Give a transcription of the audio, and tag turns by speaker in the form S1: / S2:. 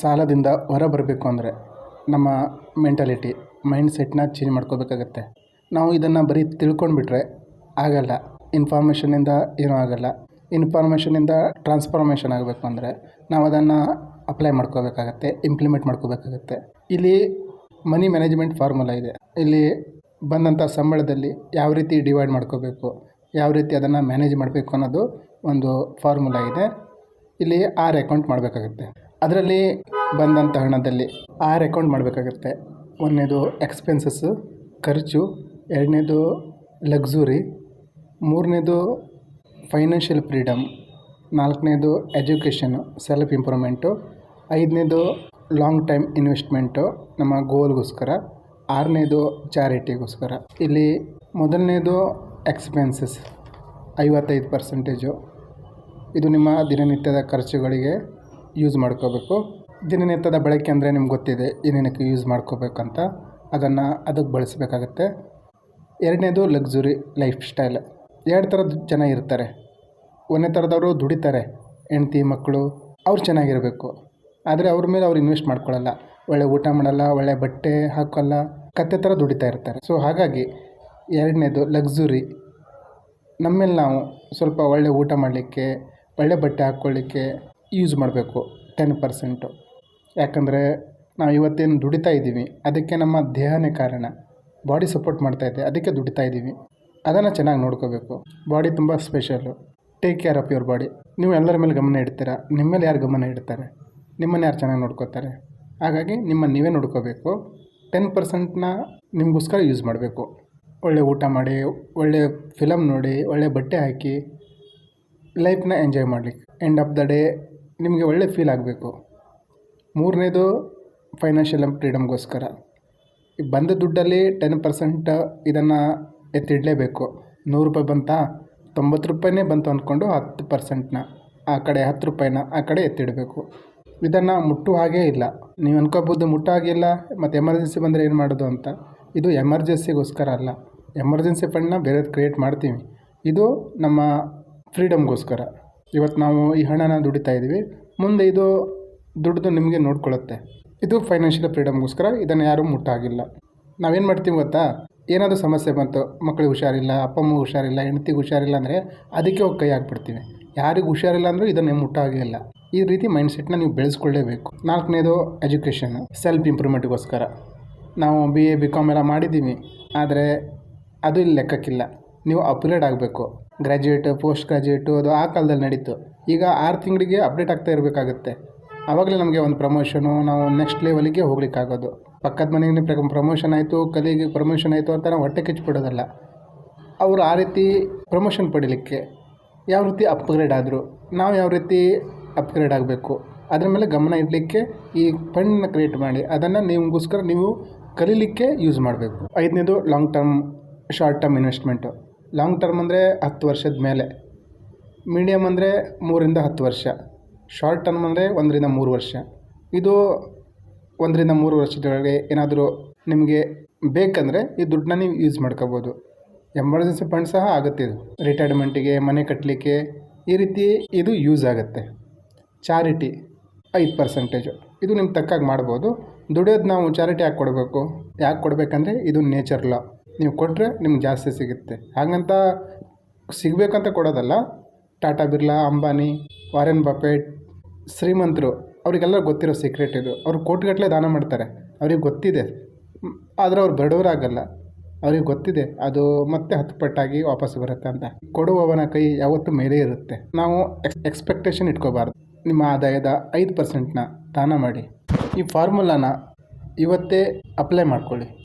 S1: ಸಾಲದಿಂದ ಹೊರ ಬರಬೇಕು ಅಂದರೆ ನಮ್ಮ ಮೆಂಟಾಲಿಟಿ ಮೈಂಡ್ ಸೆಟ್ನ ಚೇಂಜ್ ಮಾಡ್ಕೋಬೇಕಾಗತ್ತೆ. ನಾವು ಇದನ್ನು ಬರೀ ತಿಳ್ಕೊಂಡ್ಬಿಟ್ರೆ ಆಗಲ್ಲ. ಇನ್ಫಾರ್ಮೇಷನಿಂದ ಏನೂ ಆಗಲ್ಲ. ಇನ್ಫಾರ್ಮೇಷನಿಂದ ಟ್ರಾನ್ಸ್ಫಾರ್ಮೇಷನ್ ಆಗಬೇಕು ಅಂದರೆ ನಾವು ಅದನ್ನು ಅಪ್ಲೈ ಮಾಡ್ಕೋಬೇಕಾಗತ್ತೆ ಇಂಪ್ಲಿಮೆಂಟ್ ಮಾಡ್ಕೋಬೇಕಾಗತ್ತೆ. ಇಲ್ಲಿ ಮನಿ ಮ್ಯಾನೇಜ್ಮೆಂಟ್ ಫಾರ್ಮುಲಾ ಇದೆ. ಇಲ್ಲಿ ಬಂದಂಥ ಸಂಬಳದಲ್ಲಿ ಯಾವ ರೀತಿ ಡಿವೈಡ್ ಮಾಡ್ಕೋಬೇಕು, ಯಾವ ರೀತಿ ಅದನ್ನು ಮ್ಯಾನೇಜ್ ಮಾಡಬೇಕು ಅನ್ನೋದು ಒಂದು ಫಾರ್ಮುಲಾ ಇದೆ. ಇಲ್ಲಿ ಆರ್ ಅಕೌಂಟ್ ಮಾಡಬೇಕಾಗತ್ತೆ. ಅದರಲ್ಲಿ ಬಂದಂಥ ಹಣದಲ್ಲಿ ಆರು ಅಕೌಂಟ್ ಮಾಡಬೇಕಾಗುತ್ತೆ. ಒಂದನೇದು ಎಕ್ಸ್ಪೆನ್ಸಸ್ಸು ಖರ್ಚು, ಎರಡನೇದು ಲಕ್ಸುರಿ ಮೂರನೇದು ಫೈನಾನ್ಷಿಯಲ್ ಫ್ರೀಡಮ್ ನಾಲ್ಕನೇದು ಎಜುಕೇಷನು ಸೆಲ್ಫ್ ಇಂಪ್ರೂವ್ಮೆಂಟು ಐದನೇದು ಲಾಂಗ್ ಟೈಮ್ ಇನ್ವೆಸ್ಟ್ಮೆಂಟು ನಮ್ಮ ಗೋಲ್ಗೋಸ್ಕರ ಆರನೇದು ಚಾರಿಟಿಗೋಸ್ಕರ ಇಲ್ಲಿ ಮೊದಲನೇದು ಎಕ್ಸ್ಪೆನ್ಸಸ್ ಐವತ್ತೈದು ಪರ್ಸೆಂಟೇಜು ಇದು ನಿಮ್ಮ ದಿನನಿತ್ಯದ ಖರ್ಚುಗಳಿಗೆ ಯೂಸ್ ಮಾಡ್ಕೋಬೇಕು. ದಿನನಿತ್ಯದ ಬಳಕೆ ಅಂದರೆ ನಿಮ್ಗೆ ಗೊತ್ತಿದೆ, ಏನೇನಕ್ಕೆ ಯೂಸ್ ಮಾಡ್ಕೋಬೇಕಂತ. ಅದನ್ನು ಅದಕ್ಕೆ ಬಳಸಬೇಕಾಗತ್ತೆ. ಎರಡನೇದು ಲಕ್ಸುರಿ ಲೈಫ್ ಸ್ಟೈಲ್ ಎರಡು ಥರದ ಜನ ಇರ್ತಾರೆ. ಒಂದನೇ ಥರದವರು ದುಡಿತಾರೆ, ಹೆಂಡ್ತಿ ಮಕ್ಕಳು ಅವ್ರು ಚೆನ್ನಾಗಿರಬೇಕು. ಆದರೆ ಅವ್ರ ಮೇಲೆ ಅವ್ರು ಇನ್ವೆಸ್ಟ್ ಮಾಡ್ಕೊಳ್ಳಲ್ಲ ಒಳ್ಳೆ ಊಟ ಮಾಡಲ್ಲ, ಒಳ್ಳೆ ಬಟ್ಟೆ ಹಾಕೋಲ್ಲ, ಕತ್ತೆ ಥರ ದುಡಿತಾ ಇರ್ತಾರೆ. ಸೊ ಹಾಗಾಗಿ ಎರಡನೇದು ಲಕ್ಸುರಿ ನಮ್ಮೇಲೆ ನಾವು ಸ್ವಲ್ಪ ಒಳ್ಳೆ ಊಟ ಮಾಡಲಿಕ್ಕೆ, ಒಳ್ಳೆ ಬಟ್ಟೆ ಹಾಕ್ಕೊಳ್ಳಿಕ್ಕೆ ಯೂಸ್ ಮಾಡಬೇಕು ಟೆನ್ ಪರ್ಸೆಂಟು ಯಾಕಂದರೆ ನಾವು ಇವತ್ತೇನು ದುಡಿತಾ ಇದ್ದೀವಿ, ಅದಕ್ಕೆ ನಮ್ಮ ದೇಹನೇ ಕಾರಣ. ಬಾಡಿ ಸಪೋರ್ಟ್ ಮಾಡ್ತಾ ಇದೆ, ಅದಕ್ಕೆ ದುಡಿತಾ ಇದ್ದೀವಿ. ಅದನ್ನು ಚೆನ್ನಾಗಿ ನೋಡ್ಕೋಬೇಕು. ಬಾಡಿ ತುಂಬ special take care of your body ನೀವು ಎಲ್ಲರ ಮೇಲೆ ಗಮನ ಇಡ್ತೀರ? ನಿಮ್ಮ ಮೇಲೆ ಯಾರು ಗಮನ ಇಡ್ತಾರೆ? ನಿಮ್ಮನ್ನು ಯಾರು ಚೆನ್ನಾಗಿ ನೋಡ್ಕೋತಾರೆ? ಹಾಗಾಗಿ ನಿಮ್ಮನ್ನು ನೀವೇ ನೋಡ್ಕೋಬೇಕು. ಟೆನ್ ಪರ್ಸೆಂಟ್ನ ನಿಮಗೋಸ್ಕರ ಯೂಸ್ ಮಾಡಬೇಕು. ಒಳ್ಳೆ ಊಟ ಮಾಡಿ, ಒಳ್ಳೆ ಫಿಲಮ್ ನೋಡಿ, ಒಳ್ಳೆ ಬಟ್ಟೆ ಹಾಕಿ ಲೈಫ್ನ ಎಂಜಾಯ್ ಮಾಡಲಿಕ್ಕೆ. ಎಂಡ್ ಆಫ್ ದ ಡೇ ನಿಮಗೆ ಒಳ್ಳೆ ಫೀಲ್ ಆಗಬೇಕು. ಮೂರನೇದು ಫೈನಾನ್ಷಿಯಲ್ ಫ್ರೀಡಮ್ಗೋಸ್ಕರ ಬಂದ ದುಡ್ಡಲ್ಲಿ ಟೆನ್ ಪರ್ಸೆಂಟ್ ಇದನ್ನು ಎತ್ತಿಡಲೇಬೇಕು. ನೂರು ರೂಪಾಯಿ ಬಂತಾ? ತೊಂಬತ್ತು ರೂಪಾಯಿನೇ ಬಂತು ಅಂದ್ಕೊಂಡು ಹತ್ತು ಪರ್ಸೆಂಟ್ನ ಆ ಕಡೆ ಹತ್ತು ರೂಪಾಯಿನ, ಆ ಕಡೆ ಎತ್ತಿಡಬೇಕು. ಇದನ್ನು ಮುಟ್ಟು ಹಾಗೇ ಇಲ್ಲ. ನೀವು ಅನ್ಕೋಬೋದು ಮುಟ್ಟು ಆಗಿಲ್ಲ ಮತ್ತು ಎಮರ್ಜೆನ್ಸಿ ಬಂದರೆ ಏನು ಮಾಡೋದು ಅಂತ. ಇದು ಎಮರ್ಜೆನ್ಸಿಗೋಸ್ಕರ ಅಲ್ಲ. ಎಮರ್ಜೆನ್ಸಿ ಫಂಡ್ನ ಬೇರೆದು ಕ್ರಿಯೇಟ್ ಮಾಡ್ತೀವಿ. ಇದು ನಮ್ಮ ಫ್ರೀಡಮ್ಗೋಸ್ಕರ ಇವತ್ತು ನಾವು ಈ ಹಣನ ದುಡಿತಾ ಇದ್ದೀವಿ. ಮುಂದೆ ಇದು ದುಡ್ದು ನಿಮಗೆ ನೋಡ್ಕೊಳ್ಳುತ್ತೆ. ಇದು ಫೈನಾನ್ಷಿಯಲ್ ಫ್ರೀಡಮ್ಗೋಸ್ಕರ ಇದನ್ನು ಯಾರೂ ಮುಟ್ಟಾಗಿಲ್ಲ. ನಾವೇನು ಮಾಡ್ತೀವಿ ಗೊತ್ತಾ? ಏನಾದರೂ ಸಮಸ್ಯೆ ಬಂತು ಮಕ್ಕಳಿಗೆ ಹುಷಾರಿಲ್ಲ, ಅಪ್ಪ ಅಮ್ಮ ಹುಷಾರಿಲ್ಲ, ಹೆಂಡ್ತಿಗೆ ಹುಷಾರಿಲ್ಲ ಅಂದರೆ ಅದಕ್ಕೆ ಹೋಗಿ ಕೈ ಹಾಕ್ಬಿಡ್ತೀವಿ. ಯಾರಿಗೆ ಹುಷಾರಿಲ್ಲ ಅಂದರೂ ಇದನ್ನು ಮುಟ್ಟಾಗಿಲ್ಲ. ಈ ರೀತಿ ಮೈಂಡ್ಸೆಟ್ನ ನೀವು ಬೆಳೆಸ್ಕೊಳ್ಳೇಬೇಕು. ನಾಲ್ಕನೇದು ಎಜುಕೇಷನ್ ಸೆಲ್ಫ್ ಇಂಪ್ರೂವ್ಮೆಂಟ್ಗೋಸ್ಕರ ನಾವು ಬಿ ಎ ಬಿ ಕಾಮ್ ಎಲ್ಲ ಮಾಡಿದ್ದೀವಿ. ಆದರೆ ಅದು ಇಲ್ಲಿ ಲೆಕ್ಕಕ್ಕಿಲ್ಲ. ನೀವು ಅಪ್ಗ್ರೇಡ್ ಆಗಬೇಕು. ಗ್ರ್ಯಾಜುಯೇಟ್ ಪೋಸ್ಟ್ ಗ್ರ್ಯಾಜುಯೇಟು ಅದು ಆ ಕಾಲದಲ್ಲಿ ನಡೀತು. ಈಗ ಆರು ತಿಂಗಳಿಗೆ ಅಪ್ಡೇಟ್ ಆಗ್ತಾ ಇರಬೇಕಾಗತ್ತೆ. ಆವಾಗಲೇ ನಮಗೆ ಒಂದು ಪ್ರಮೋಷನು ನಾವು ನೆಕ್ಸ್ಟ್ ಲೆವೆಲಿಗೆ ಹೋಗ್ಲಿಕ್ಕಾಗೋದು. ಪಕ್ಕದ ಮನೆಗೆ ಪ್ರಮೋಷನ್ ಆಯಿತು ಕಲೀಗೆ ಪ್ರಮೋಷನ್ ಆಯಿತು ಅಂತ ನಾವು ಹೊಟ್ಟೆ ಕಿಚ್ಚಿಬಿಡೋದಲ್ಲ ಅವರು ಆ ರೀತಿ ಪ್ರಮೋಷನ್ ಪಡೀಲಿಕ್ಕೆ ಯಾವ ರೀತಿ ಅಪ್ಗ್ರೇಡ್ ಆದರು, ನಾವು ಯಾವ ರೀತಿ ಅಪ್ಗ್ರೇಡ್ ಆಗಬೇಕು, ಅದರ ಮೇಲೆ ಗಮನ ಇಡಲಿಕ್ಕೆ ಈ ಫಂಡನ್ನ ಕ್ರಿಯೇಟ್ ಮಾಡಿ, ಅದನ್ನು ನಿಮಗೋಸ್ಕರ ನೀವು ಕಲೀಲಿಕ್ಕೆ ಯೂಸ್ ಮಾಡಬೇಕು. ಐದನೇದು long term short term investment long term ಅಂದರೆ ಹತ್ತು ವರ್ಷದ ಮೇಲೆ. ಮೀಡಿಯಮ್ ಅಂದರೆ ಮೂರಿಂದ ಹತ್ತು ವರ್ಷ. ಶಾರ್ಟ್ ಟರ್ಮ್ ಅಂದರೆ ಒಂದರಿಂದ ಮೂರು ವರ್ಷ. ಇದು ಒಂದರಿಂದ ಮೂರು ವರ್ಷದೊಳಗೆ ಏನಾದರೂ ನಿಮಗೆ ಬೇಕಂದರೆ ಈ ದುಡ್ಡನ್ನ ನೀವು ಯೂಸ್ ಮಾಡ್ಕೋಬೋದು. ಎಮರ್ಜೆನ್ಸಿ ಫಂಡ್ ಸಹ ಆಗುತ್ತೆ ಇದು. ರಿಟೈರ್ಮೆಂಟಿಗೆ ಮನೆ ಕಟ್ಟಲಿಕ್ಕೆ ಈ ರೀತಿ ಇದು ಯೂಸ್ ಆಗುತ್ತೆ. ಚಾರಿಟಿ ಐದು ಪರ್ಸೆಂಟೇಜು ಇದು ನಿಮ್ಗೆ ತಕ್ಕಾಗಿ ಮಾಡ್ಬೋದು. ದುಡಿಯೋದು ನಾವು ಚಾರಿಟಿ ಯಾಕೆ ಕೊಡಬೇಕು? ಯಾಕೆ ಕೊಡಬೇಕಂದ್ರೆ ಇದು ನೇಚರ್ ಲಾ ನೀವು ಕೊಟ್ಟರೆ ನಿಮ್ಗೆ ಜಾಸ್ತಿ ಸಿಗುತ್ತೆ. ಹಾಗಂತ ಸಿಗಬೇಕಂತ ಕೊಡೋದಲ್ಲ. ಟಾಟಾ ಬಿರ್ಲಾ, ಅಂಬಾನಿ, ವಾರೆನ್ ಬಫೆಟ್, ಶ್ರೀಮಂತರು ಅವರಿಗೆಲ್ಲ ಗೊತ್ತಿರೋ ಸೀಕ್ರೆಟ್ ಇದು. ಅವರು ಕೋಟಿಗಟ್ಟಲೆ ದಾನ ಮಾಡ್ತಾರೆ. ಅವ್ರಿಗೆ ಗೊತ್ತಿದೆ. ಆದರೆ ಅವ್ರು ಬಡವರಾಗಲ್ಲ. ಅವ್ರಿಗೆ ಗೊತ್ತಿದೆ. ಅದು ಮತ್ತೆ ಹತ್ತು ಪಟ್ಟಾಗಿ ವಾಪಸ್ ಬರುತ್ತೆ ಅಂತ. ಕೊಡುವವನ ಕೈ ಯಾವತ್ತೂ ಮೇಲೆ ಇರುತ್ತೆ. ನಾವು ಎಕ್ಸ್ ಎಕ್ಸ್ಪೆಕ್ಟೇಷನ್ ಇಟ್ಕೋಬಾರ್ದು. ನಿಮ್ಮ ಆದಾಯದ ಐದು ಪರ್ಸೆಂಟ್ನ ದಾನ ಮಾಡಿ. ಈ ಫಾರ್ಮುಲಾನ ಇವತ್ತೇ ಅಪ್ಲೈ ಮಾಡ್ಕೊಳ್ಳಿ.